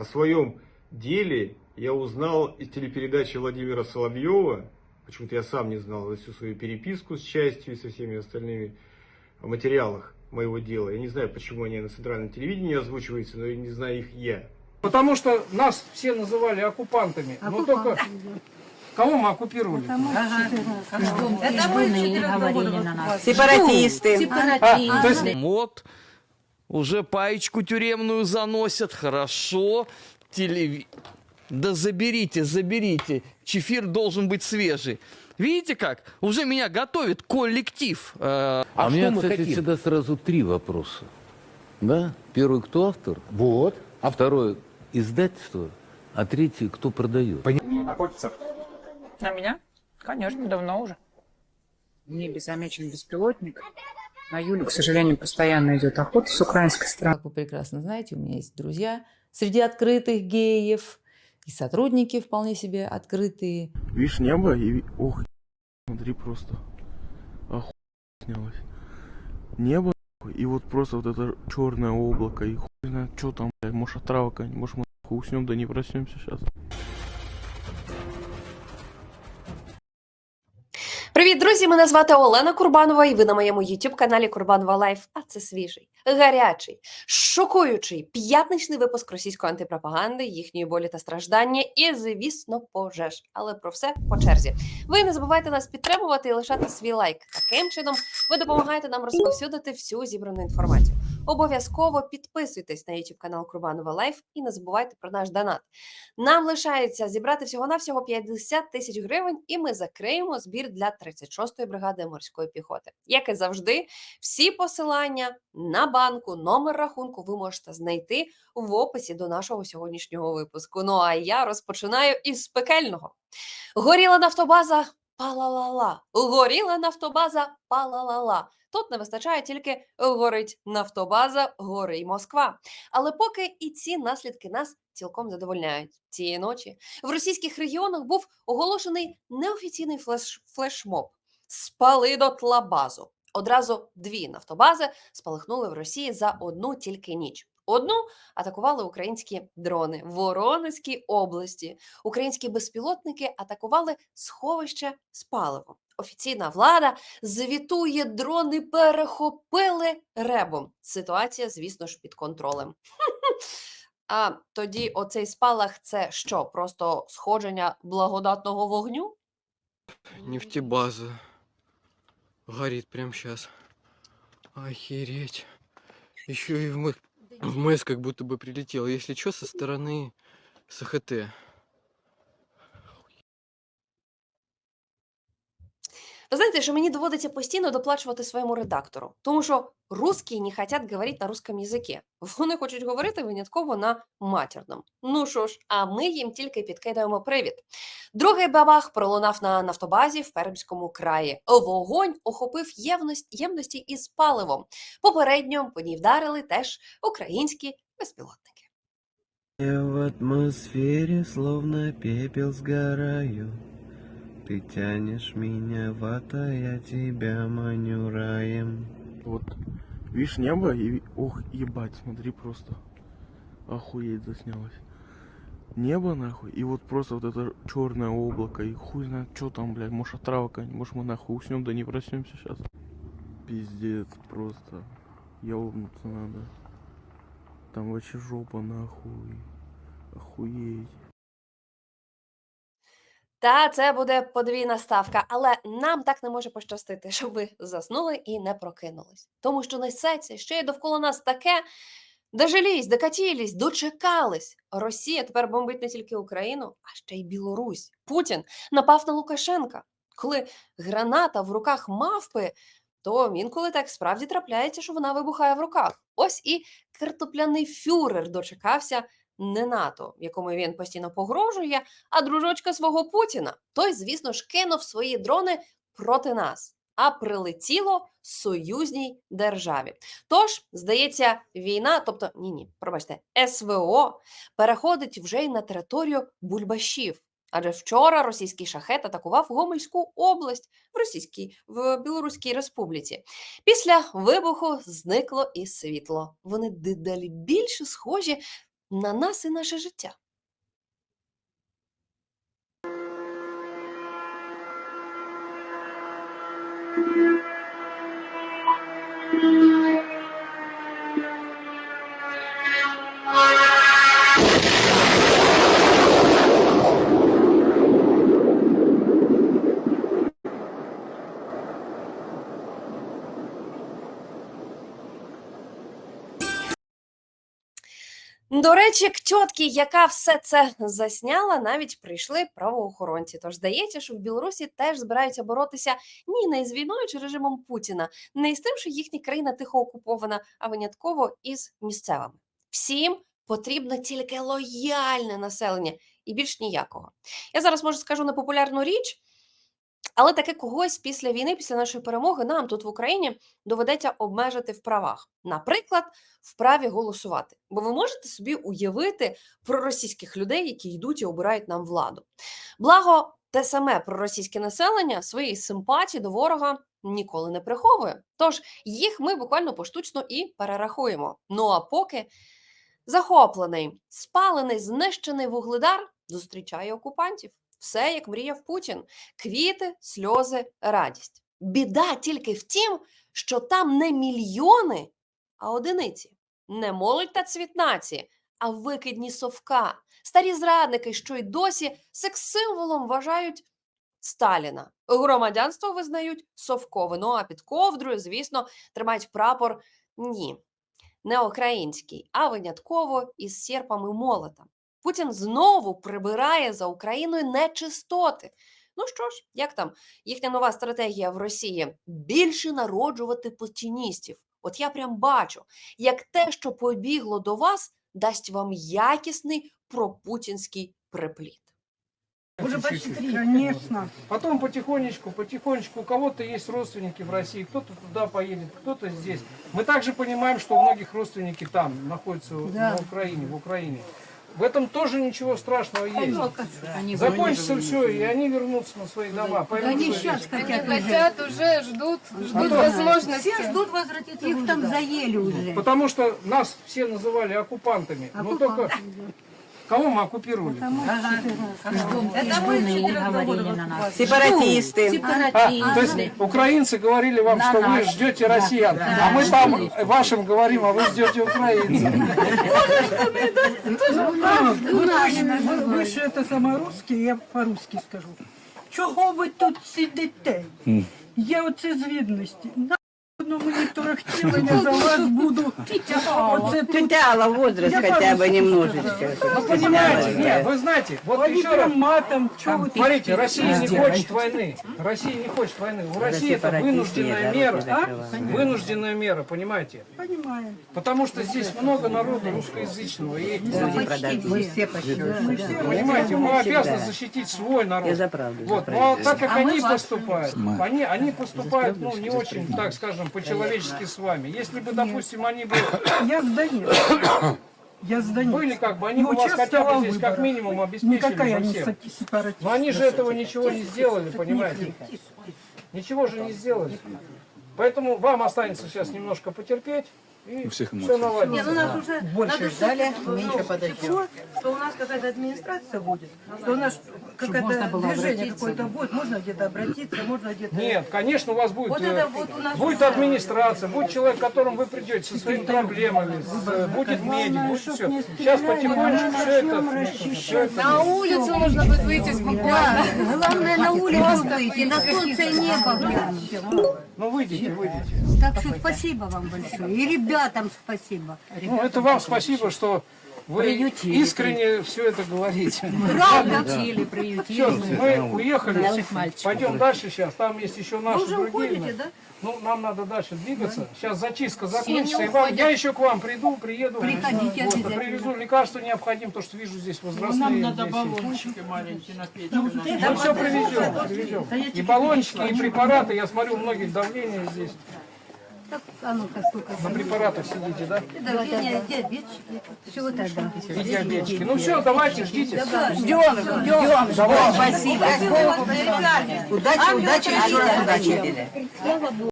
О своем деле я узнал из телепередачи Владимира Соловьева. Почему-то я сам не знал за всю свою переписку с частью и со всеми остальными о материалах моего дела. Я не знаю, почему они на центральном телевидении озвучиваются, но я не знаю их я. Потому что нас все называли оккупантами. Но только кого мы оккупировали? Это мы говорили на нас. Сепаратисты. А, то есть Вот, уже паечку тюремную заносят, хорошо. Телеви... Да заберите, заберите. Чефир должен быть свежий. Видите как? Уже меня готовит коллектив. Э, А, у что меня, мы кстати, хотим? всегда сразу три вопроса. Да? Первый, кто автор? Вот. А второй, издательство. А третий, кто продает? На меня? Конечно, давно уже. В небе замечен беспилотник. На Юлю, к сожалению, постоянно идет охота с украинской стороны. Как вы прекрасно знаете, у меня есть друзья среди открытых геев и сотрудники вполне себе открытые. Видишь небо и... Ох, смотри просто. Охуенно снялось. Небо, и вот просто вот это черное облако, и хуй знает, что там, блядь, может отрава какая-нибудь, может мы нахуй уснем, да не проснемся сейчас. Привіт, друзі! Мене звати Олена Курбанова, і ви на моєму youtube каналі Курбанова Лайф. А це свіжий, гарячий, шокуючий п'ятничний випуск російської антипропаганди, їхньої болі та страждання, і, звісно, пожеж. Але про все по черзі. Ви не забувайте нас підтримувати і лишати свій лайк. Таким чином ви допомагаєте нам розповсюдити всю зібрану інформацію. Обов'язково підписуйтесь на youtube канал Курбанова Лайф і не забувайте про наш донат. Нам лишається зібрати всього-навсього 50 тисяч гривень, і ми закриємо збір для 36-ї бригади морської піхоти. Як і завжди, всі посилання на банку, номер рахунку ви можете знайти в описі до нашого сьогоднішнього випуску. Ну а я розпочинаю із пекельного. Горіла нафтобаза. Палалала, горіла нафтобаза, палалала. Тут не вистачає тільки горить нафтобаза, гори й Москва. Але поки і ці наслідки нас цілком задовольняють. Цієї ночі в російських регіонах був оголошений неофіційний флеш флешмоб спали дотла базу. Одразу дві нафтобази спалахнули в Росії за одну тільки ніч. Одну атакували українські дрони в Воронезькій області. Українські безпілотники атакували сховище з паливом Офіційна влада звітує, дрони перехопили ребом. Ситуація, звісно ж, під контролем. А тоді оцей спалах це що? Просто сходження благодатного вогню? Нефтебаза. Горит прямо сейчас. Охереть. Еще и в, М... в МЭС как будто бы прилетел. Если что, со стороны СХТ. Ви знаєте, що мені доводиться постійно доплачувати своєму редактору, тому що русські не хочуть говорити на русском язикі. Вони хочуть говорити винятково на матірному. Ну що ж, а ми їм тільки підкидаємо привід. Другий бабах пролунав на нафтобазі в Пермському краї. Вогонь охопив ємності, із паливом. Попередньо по ній вдарили теж українські безпілотники. Я в атмосфере словно пепел сгораю. Ты тянешь меня, вата, я тебя маню раем. Вот, видишь небо и... Ох, ебать, смотри просто. Охуеть заснялось. Небо нахуй, и вот просто вот это черное облако, и хуй знает, что там, блядь, может отрава может мы нахуй уснем, да не проснемся сейчас. Пиздец, просто. Ёбнуться надо. Там вообще жопа нахуй. Охуеть. Та це буде подвійна ставка, але нам так не може пощастити, щоб ви заснули і не прокинулись. Тому що несеться ще й довкола нас таке. Дожились, докатілись, дочекались. Росія тепер бомбить не тільки Україну, а ще й Білорусь. Путін напав на Лукашенка. Коли граната в руках мавпи, то інколи так справді трапляється, що вона вибухає в руках. Ось і картопляний фюрер дочекався не НАТО, якому він постійно погрожує, а дружочка свого Путіна. Той, звісно ж, кинув свої дрони проти нас, а прилетіло союзній державі. Тож, здається, війна, тобто ні, ні, пробачте, СВО переходить вже й на територію Бульбашів. Адже вчора російський шахет атакував Гомельську область в Російській в Білоруській Республіці. Після вибуху зникло і світло. Вони дедалі більше схожі на нас і наше життя. До речі, к тьотці, яка все це засняла, навіть прийшли правоохоронці. Тож здається, що в Білорусі теж збираються боротися ні не з війною чи режимом Путіна, не з тим, що їхня країна тихо окупована, а винятково із місцевими. Всім потрібно тільки лояльне населення і більш ніякого. Я зараз може скажу непопулярну річ. Але таки когось після війни, після нашої перемоги, нам тут в Україні доведеться обмежити в правах. Наприклад, в праві голосувати. Бо ви можете собі уявити проросійських людей, які йдуть і обирають нам владу. Благо, те саме проросійське населення своєї симпатії до ворога ніколи не приховує. Тож їх ми буквально поштучно і перерахуємо. Ну а поки захоплений, спалений, знищений вугледар зустрічає окупантів. Все як мріяв Путін: квіти, сльози, радість. Біда тільки в тім, що там не мільйони, а одиниці. Не молодь та цвіт нації, а викидні совка, старі зрадники, що й досі секс-символом вважають Сталіна. Громадянство визнають совкове. Ну а під ковдрою, звісно, тримають прапор ні, не український, а винятково із серпами молота. Путін знову прибирає за Україною нечистоти. Ну що ж, як там їхня нова стратегія в Росії більше народжувати путіністів. От я прям бачу, як те, що побігло до вас, дасть вам якісний пропутінський припліт. Уже почти три. Конечно. Потом потихонечку, потихонечку, у кого-то есть родственники в России, кто-то туда поедет, кто-то здесь. Мы также понимаем, что у многих родственники там находятся на Украине, в Украине. В этом тоже ничего страшного есть. Закончится все, и они вернутся на свои дома. Поймут, что здесь. хотят уже, ждут, ждут Потом. возможности. Все ждут возвратиться. Их там заели уже. Потому что нас все называли оккупантами. Но только кого мы оккупировали? Это мы говорили на нас. Сепаратисты. А, то есть украинцы говорили вам, что вы ждете россиян, а мы там вашим говорим, а вы ждете украинцев. Ви, ви ж це саме русські, я по-русски скажу. Чого ви тут сидите? Я оце з відності. На ну мені торохтіло, я за вас буду. Оце тут. Тетяла возраст Я хотя бы по-русски Ну, немножечко. понимаете, нет, вы знаете, вот Они еще раз, прям матом, чого ви тут? смотрите, Россия не хочет войны. Россия не хочет войны. У России это вынужденная мера. А? Вынужденная мера, понимаете? Понимаю. Потому что здесь много народа русскоязычного. И, Мы все почти. понимаете, мы обязаны защитить свой народ. Я за правду. за Вот, правду. ну а так как они поступают, они, они поступают, ну, не очень, так скажем, по-человечески с вами. Если бы, допустим, они бы Я з Донецька. Я с Донецка. были, как бы, они Ну, бы вас хотя участвовала бы в здесь как выборах. минимум обеспечили Никакая бы не всем. сепаратист. Но они же этого ничего не сделали, понимаете? Ничего же не сделали. Поэтому вам останется сейчас немножко потерпеть, И все наладится. нас уже Больше ждали, меньше подождем. что у нас какая-то администрация будет, что у нас какое-то движение какое-то будет, можно где-то обратиться, можно где-то... Нет, конечно, у вас будет, Вот э, это вот у нас будет уже- администрация, будет человек, к которому вы придете со своими проблемами, с, э, будет медик, будет все. Сейчас потихонечку все это, все это На улицу нужно будет выйти спокойно. Главное на улицу выйти, на солнце и небо глянуть. Ну выйдите, выйдите. Так что спасибо вам большое. И ребятам спасибо. Ну это вам спасибо, что вы искренне все это говорите. Приютили, Все, приютили. мы уехали, пойдем дальше сейчас, там есть еще наши другие. Ну, нам надо дальше двигаться. Сейчас зачистка закончится, и вам, я еще к вам приду, приеду. Приходите Вот, привезу лекарства необходимые, потому что вижу здесь возрастные. Нам надо баллончики маленькие на печку. Мы все привезем, привезем. И баллончики, и препараты. Я смотрю, у многих давление здесь. А ну-ка, сколько На препаратах сидите, да? Давление, диабетчики. Все тогда. И. Ну все, давайте, ждите. Ждем, ждем. Спасибо. Удачи, удачи, еще раз удачи.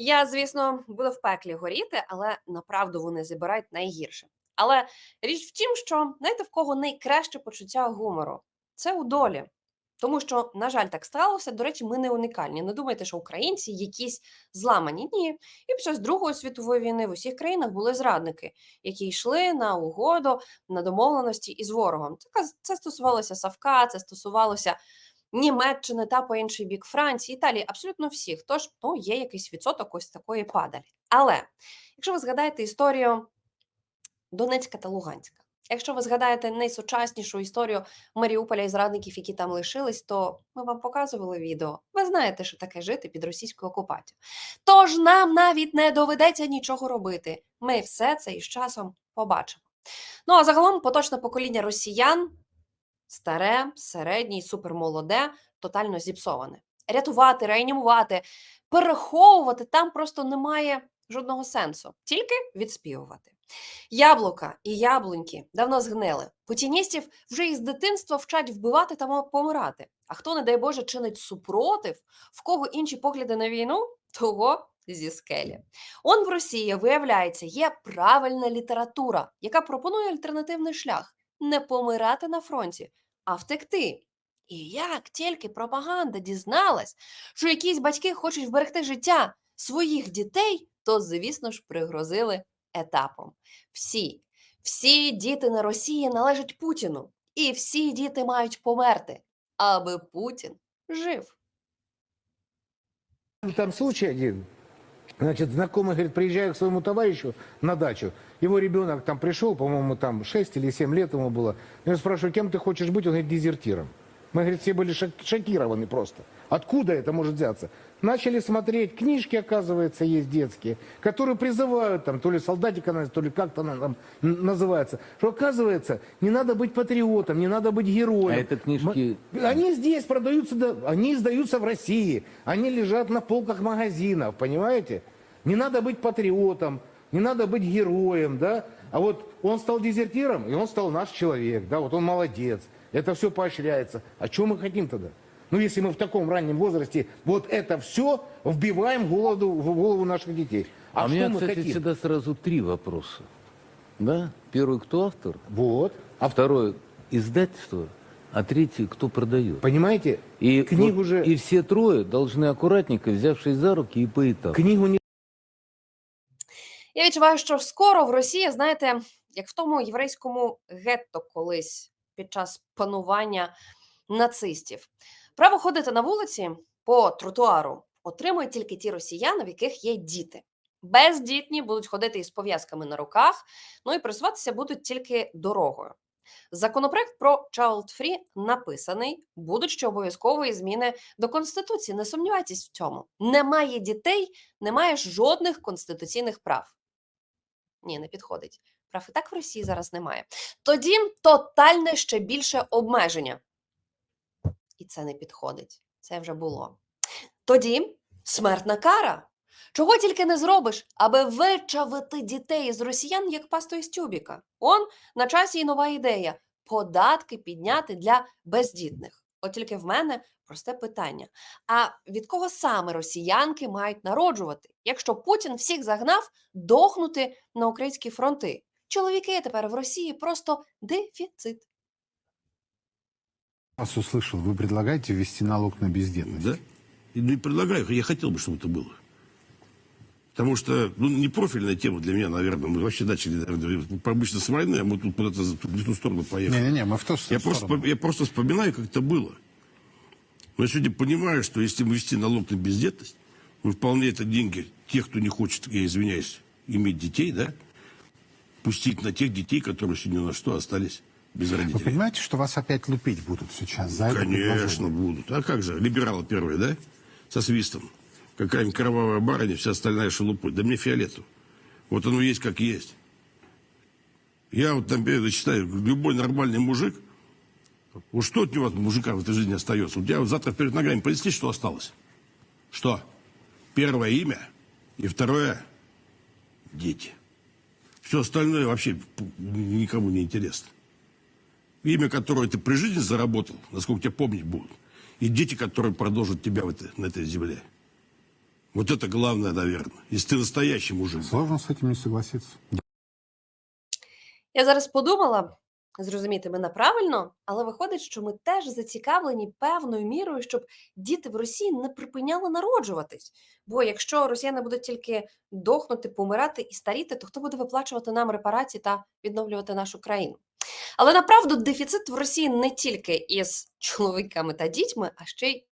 Я, звісно, буду в пеклі горіти, але направду вони забирають найгірше. Але річ в тім, що знаєте, в кого найкраще почуття гумору це у долі. Тому що, на жаль, так сталося. До речі, ми не унікальні. Не думайте, що українці якісь зламані. Ні. І під час Другої світової війни в усіх країнах були зрадники, які йшли на угоду, на домовленості із ворогом. Це, це стосувалося Савка, це стосувалося Німеччини та по інший бік Франції, Італії, абсолютно всіх. Тож ну, є якийсь відсоток ось такої падалі. Але якщо ви згадаєте історію Донецька та Луганська, якщо ви згадаєте найсучаснішу історію Маріуполя і зрадників, які там лишились, то ми вам показували відео. Ви знаєте, що таке жити під російською окупацією. Тож нам навіть не доведеться нічого робити. Ми все це із часом побачимо. Ну а загалом поточне покоління росіян старе, середнє супермолоде, тотально зіпсоване. Рятувати, реанімувати, переховувати там просто немає жодного сенсу, тільки відспівувати. Яблука і яблуньки давно згнили. Путіністів вже із дитинства вчать вбивати та помирати. А хто, не дай Боже, чинить супротив, в кого інші погляди на війну, того зі скелі. Он в Росії, виявляється, є правильна література, яка пропонує альтернативний шлях не помирати на фронті, а втекти. І як тільки пропаганда дізналась, що якісь батьки хочуть вберегти життя своїх дітей, то, звісно ж, пригрозили етапом. Всі, всі діти на Росії належать Путіну, і всі діти мають померти, аби Путін жив. Там случай один. Значит, знакомый говорит, приезжаю к своему товарищу на дачу. Его ребенок там пришел, по-моему, там 6 или 7 лет ему было. Я спрашиваю, кем ты хочешь быть? Он говорит, дезертиром. Мы, говорит, все были шок- шокированы просто. Откуда это может взяться? Начали смотреть, книжки, оказывается, есть детские, которые призывают, там, то ли солдатика, то ли как-то она там называется, что, оказывается, не надо быть патриотом, не надо быть героем. А это книжки... Они здесь продаются, да, они издаются в России. Они лежат на полках магазинов, понимаете? Не надо быть патриотом, не надо быть героем, да? А вот он стал дезертиром, и он стал наш человек, да, вот он молодец. Это все поощряется. А что мы хотим тогда? Ну, если мы в таком раннем возрасте вот это все вбиваем в голову, в голову наших детей. А, А, у что меня, мы кстати, хотим? всегда сразу три вопроса. Да? Первый, кто автор? Вот. А второй, издательство. А третий, кто продает? Понимаете? И, Книгу вот- же- и все трое должны аккуратненько, взявшись за руки и поэтапно. Книгу не Я відчуваю, що скоро в Росії, знаєте, як в тому єврейському гетто колись під час панування нацистів. Право ходити на вулиці по тротуару отримують тільки ті росіяни, в яких є діти. Бездітні будуть ходити із пов'язками на руках, ну і просуватися будуть тільки дорогою. Законопроект про Child Free написаний, будуть ще обов'язкової зміни до конституції. Не сумнівайтесь в цьому. Немає дітей, немає жодних конституційних прав. Ні, не підходить. Прав і так в Росії зараз немає. Тоді тотальне ще більше обмеження. І це не підходить. Це вже було. Тоді смертна кара. Чого тільки не зробиш, аби вичавити дітей з росіян, як пасту із тюбіка. Он на часі і нова ідея податки підняти для бездітних. От тільки в мене просте питання: а від кого саме росіянки мають народжувати, якщо Путін всіх загнав дохнути на українські фронти? Чоловіки тепер в Росії просто дефіцит. Вас услышал, вы предлагаете ввести налог на бездетность. Да? И не предлагаю, я хотел бы, чтобы это было. Потому что, ну, не профильная тема для меня, наверное. Мы вообще начали, обычно с войны, а мы тут куда-то в ту сторону поехали. Не-не-не, мы в ту я сторону. просто, по- я просто вспоминаю, как это было. Но я сегодня понимаю, что если мы ввести налог на бездетность, мы вполне это деньги тех, кто не хочет, я извиняюсь, иметь детей, да, пустить на тех детей, которые сегодня на что остались без Вы родителей. понимаете, что вас опять лупить будут сейчас за Конечно будут. А как же, либералы первые, да? Со свистом. Какая-нибудь кровавая барыня, вся остальная шелупой. Да мне фиолетово. Вот оно есть как есть. Я вот там я считаю, любой нормальный мужик, вот что от него, от мужика в этой жизни остается? Вот я вот завтра перед ногами понесли, что осталось? Что? Первое имя и второе – дети. Все остальное вообще никому не интересно имя, которое ты при жизни заработал, насколько тебя помнить будут, и дети, которые продолжат тебя в этой- на этой земле. Вот это главное, наверное. Если ты настоящий мужик. Сложно с этим не согласиться. Я зараз подумала, зрозуміти мене правильно, але виходить, що ми теж зацікавлені певною мірою, щоб діти в Росії не припиняли народжуватись. Бо якщо росіяни будуть тільки дохнути, помирати і старіти, то хто буде виплачувати нам репарації та відновлювати нашу країну? Але направду дефіцит в Росії не тільки із чоловіками та дітьми, а ще й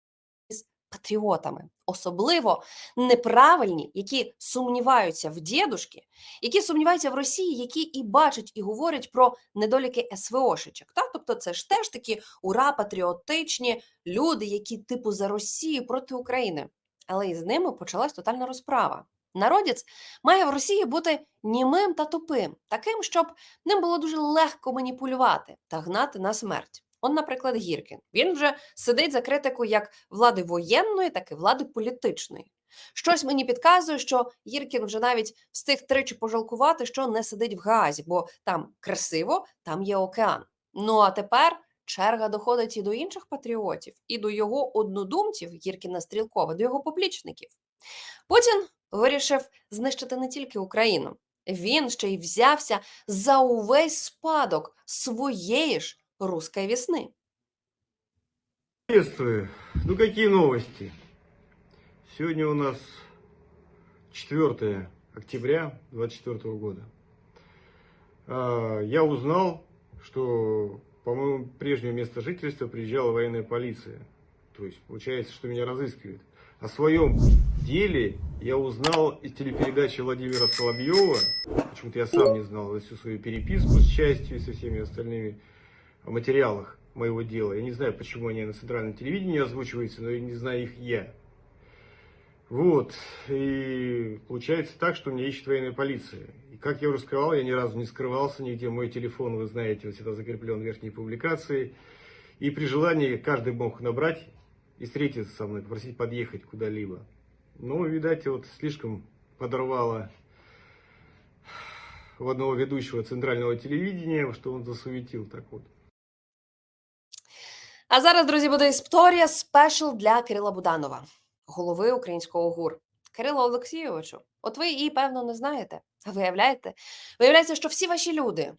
із патріотами, особливо неправильні, які сумніваються в дідушки, які сумніваються в Росії, які і бачать, і говорять про недоліки СВОшечок. Та? Тобто це ж теж такі ура, патріотичні люди, які типу за Росію проти України. Але із ними почалась тотальна розправа. Народець має в Росії бути німим та тупим, таким, щоб ним було дуже легко маніпулювати та гнати на смерть. Он, наприклад, Гіркін. Він вже сидить за критику як влади воєнної, так і влади політичної. Щось мені підказує, що Гіркін вже навіть встиг тричі пожалкувати, що не сидить в Гаазі, бо там красиво, там є океан. Ну а тепер черга доходить і до інших патріотів, і до його однодумців Гіркіна Стрілкова, до його поплічників. Путін вирішив знищити не тільки Україну, він ще й взявся за увесь спадок своєї ж руської весни. Приветствую. Ну какие новости? Сегодня у нас 4 октября 2024 года. Я узнал, что по моему прежнему месту жительства приезжала военная полиция. То есть получается, что меня разыскивают. О своем деле я узнал из телепередачи Владимира Соловьева. Почему-то я сам не знал за всю свою переписку с частью и со всеми остальными материалах моего дела. Я не знаю, почему они на центральном телевидении озвучиваются, но я не знаю их я. Вот. И получается так, что меня ищет военная полиция. И как я уже сказал, я ни разу не скрывался нигде. Мой телефон, вы знаете, вот всегда закреплен в верхней публикации. И при желании каждый мог набрать и встретиться со мной, попросить подъехать куда-либо. Но, видать, вот слишком подорвало у одного ведущего центрального телевидения, что он засуетил так вот. А зараз, друзі, буде історія спешл для Кирила Буданова, голови українського ГУР. Кирило Олексійовичу, от ви її, певно, не знаєте. А виявляєте? Виявляється, що всі ваші люди,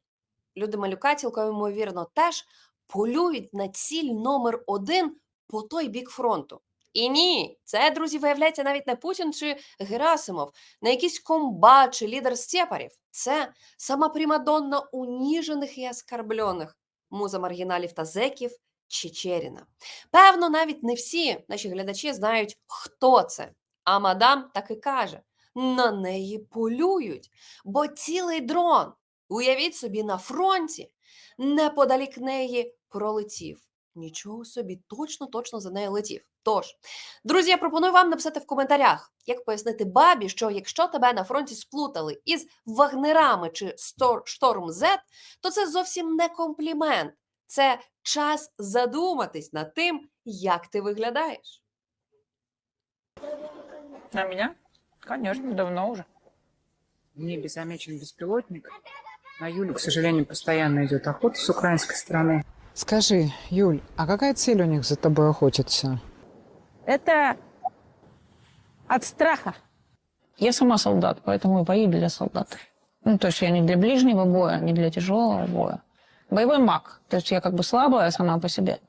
люди малюка, цілком ймовірно, теж полюють на ціль номер один по той бік фронту. І ні, це, друзі, виявляється навіть не Путін чи Герасимов, не якийсь комбат чи лідер степарів. Це сама примадонна уніжених і оскарблених, муза маргіналів та зеків Чечеріна. Певно, навіть не всі наші глядачі знають, хто це. А мадам так і каже: на неї полюють, бо цілий дрон, уявіть собі, на фронті, неподалік неї пролетів. Нічого собі, точно, точно за нею летів. Тож, друзі, я пропоную вам написати в коментарях, як пояснити бабі, що якщо тебе на фронті сплутали із вагнерами чи Шторм Z, то це зовсім не комплімент. Це час задуматись над тим, як ти виглядаєш. На меня? Конечно, давно уже. В небе замечен беспилотник. На Юлю, к сожалению, постоянно идет охота с украинской стороны. Скажи, Юль, а какая цель у них за тобой охотиться? Это от страха. Я сама солдат, поэтому и бою для солдат. Ну, то есть я не для ближнего боя, не для тяжелого боя. Боевой маг. То есть я как бы слабая сама по себе.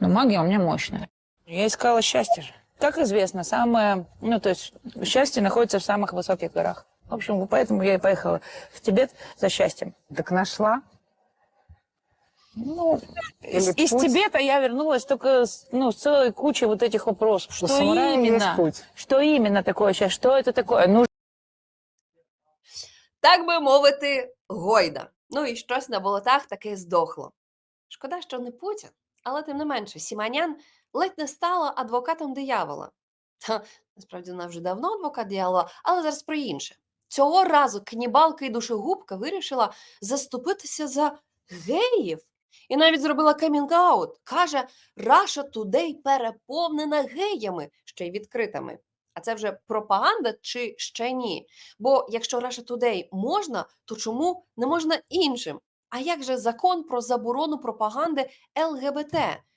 Но магия у меня мощная. Я искала счастье же. Как известно, самое... Ну, то есть счастье находится в самых высоких горах. В общем, поэтому я и поехала в Тибет за счастьем. Так нашла? Ну, из, из? Тибета я вернулась только с, ну, с целой кучей вот этих вопросов. Что именно? путь. Что именно такое сейчас? Что это такое? Ну, Так би мовити, гойда. Ну і щось на болотах таки здохло. Шкода, що не Путін, але тим не менше, Сіманян ледь не стала адвокатом диявола. Та насправді вона вже давно адвокат диявола, але зараз про інше. Цього разу канібалка і душегубка вирішила заступитися за геїв. І навіть зробила камінг-аут. Каже, Russia Today переповнена геями, ще й відкритими. А це вже пропаганда чи ще ні? Бо якщо Russia Today можна, то чому не можна іншим? А як же закон про заборону пропаганди ЛГБТ?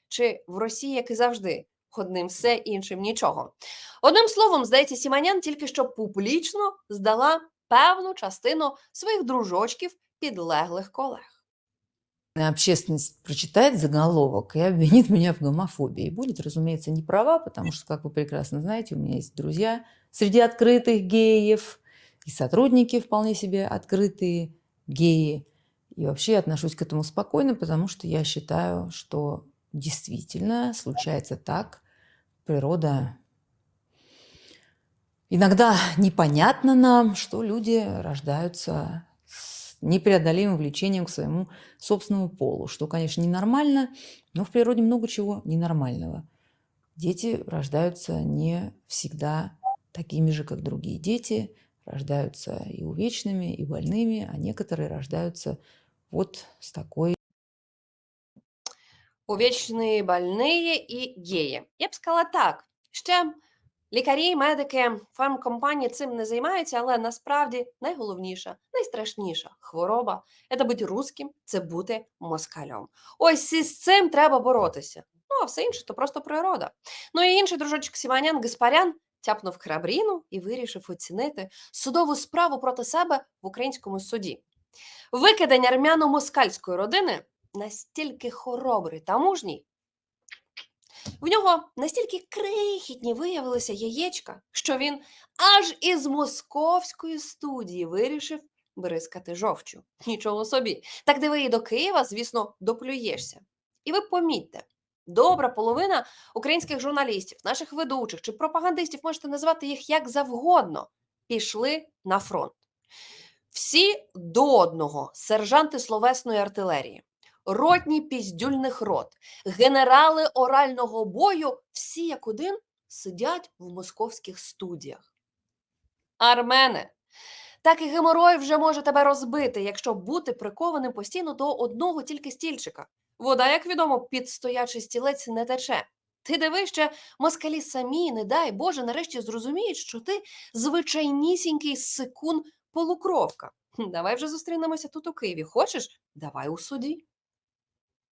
Чи в Росії, як і завжди, одним все, іншим нічого. Одним словом, здається, Сіманян тільки що публічно здала певну частину своїх дружочків підлеглих колег. Общественность прочитает заголовок и обвинит меня в гомофобии. И будет, разумеется, не права, потому что, как вы прекрасно знаете, у меня есть друзья среди открытых геев и сотрудники вполне себе открытые геи. И вообще я отношусь к этому спокойно, потому что я считаю, что действительно случается так. Природа иногда непонятно нам, что люди рождаются непреодолимым влечением к своему собственному полу, что, конечно, ненормально, но в природе много чего ненормального. Дети рождаются не всегда такими же, как другие дети, рождаются и увечными, и больными, а некоторые рождаются вот с такой Увічні больні і геї. Я б сказала так. Ще лікарі, медики, фармкомпанії цим не займаються, але насправді найголовніша, найстрашніша хвороба це бути русським, це бути москалем. Ось із цим треба боротися. Ну, а все інше то просто природа. Ну і інший дружочок Сіманян Гаспарян тяпнув храбріну і вирішив оцінити судову справу проти себе в українському суді. Викидання армяно-москальської родини настільки хоробрий та мужній. В нього настільки крихітні виявилися яєчка, що він аж із московської студії вирішив бризкати жовчу. Нічого собі. Так диви і до Києва, звісно, доплюєшся. І ви помітьте, добра половина українських журналістів, наших ведучих чи пропагандистів, можете назвати їх як завгодно, пішли на фронт. Всі до одного сержанти словесної артилерії, ротні піздюльних рот, генерали орального бою, всі як один сидять в московських студіях. Армене, так і геморой вже може тебе розбити, якщо бути прикованим постійно до одного тільки стільчика. Вода, як відомо, під стоячий стілець не тече. Ти диви ще, москалі самі, не дай Боже, нарешті зрозуміють, що ти звичайнісінький сикун полукровка. Давай вже зустрінемося тут у Києві. Хочеш? Давай у суді.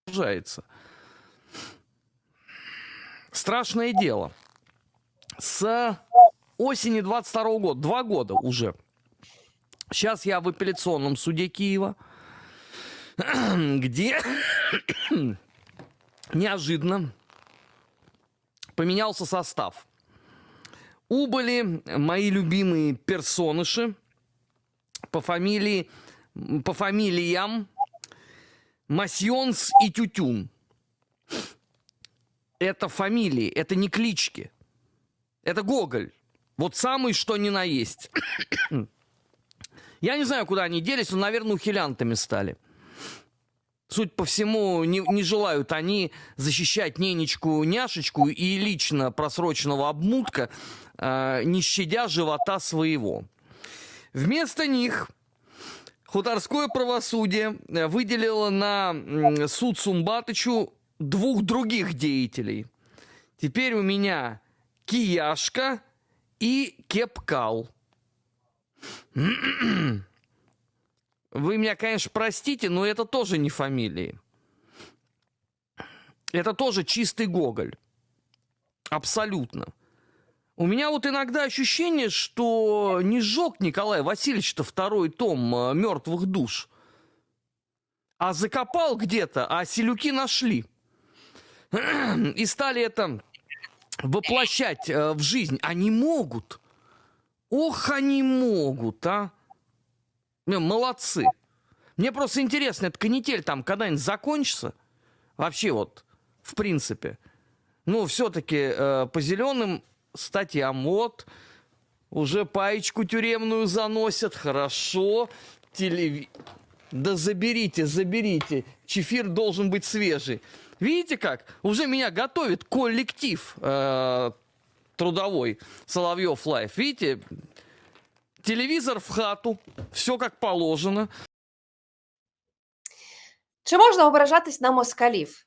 Продолжается. Страшное дело. С осени 22 года, два года уже. Сейчас я в апелляционном суде Киева, где неожиданно поменялся состав. Убыли мои любимые персоныши по фамилии, по фамилиям Масьонс и Тютюн. Это фамилии, это не клички. Это Гоголь. Вот самый что ни на есть. Я не знаю, куда они делись, но, наверное, ухилянтами стали. Судя по всему, не, не желают они защищать ненечку няшечку и лично просроченного обмутка, э, не щадя живота своего. Вместо них Хуторское правосудие э, выделило на суд Сумбатычу двух других деятелей. Теперь у меня Кияшка и Кепкал. Вы меня, конечно, простите, но это тоже не фамилии. Это тоже чистый Гоголь. Абсолютно. У меня вот иногда ощущение, что не сжег Николай Васильевич-то второй том мертвых душ, а закопал где-то, а селюки нашли. И стали это воплощать э, в жизнь. Они могут. Ох, они могут, а. Не, Молодцы. Мне просто интересно, эта канитель там когда-нибудь закончится? Вообще вот, в принципе. Ну, все-таки э, по зеленым статьям вот уже паечку тюремную заносят, хорошо. Телеви... Да заберите, заберите. Чефир должен быть свежий. Видите как? Уже меня готовит коллектив э, трудовой Соловьев Лайф. Видите? Телевизор в хату, все как положено. Чи можна ображатись на москалів?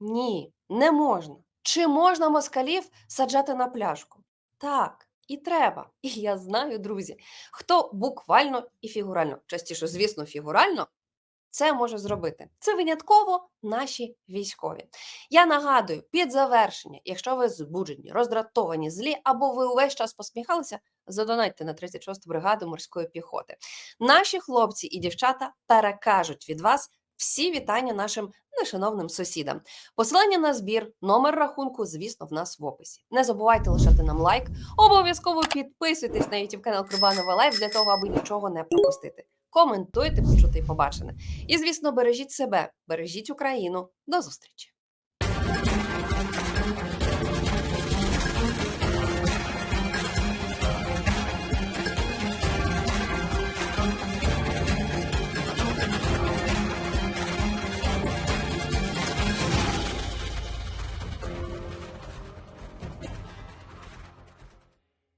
Ні, не можна. Чи можна москалів саджати на пляшку? Так, і треба. І я знаю, друзі, хто буквально і фігурально, частіше, звісно, фігурально це може зробити? Це винятково наші військові. Я нагадую, під завершення, якщо ви збуджені, роздратовані, злі, або ви увесь час посміхалися, задонайте на 36-ту бригаду морської піхоти. Наші хлопці і дівчата перекажуть від вас всі вітання нашим нешановним сусідам. Посилання на збір, номер рахунку, звісно, в нас в описі. Не забувайте лишати нам лайк. Обов'язково підписуйтесь на YouTube канал Курбанова Лайф для того, аби нічого не пропустити. Коментуйте, почути і побачене. І, звісно, бережіть себе, бережіть Україну. До зустрічі!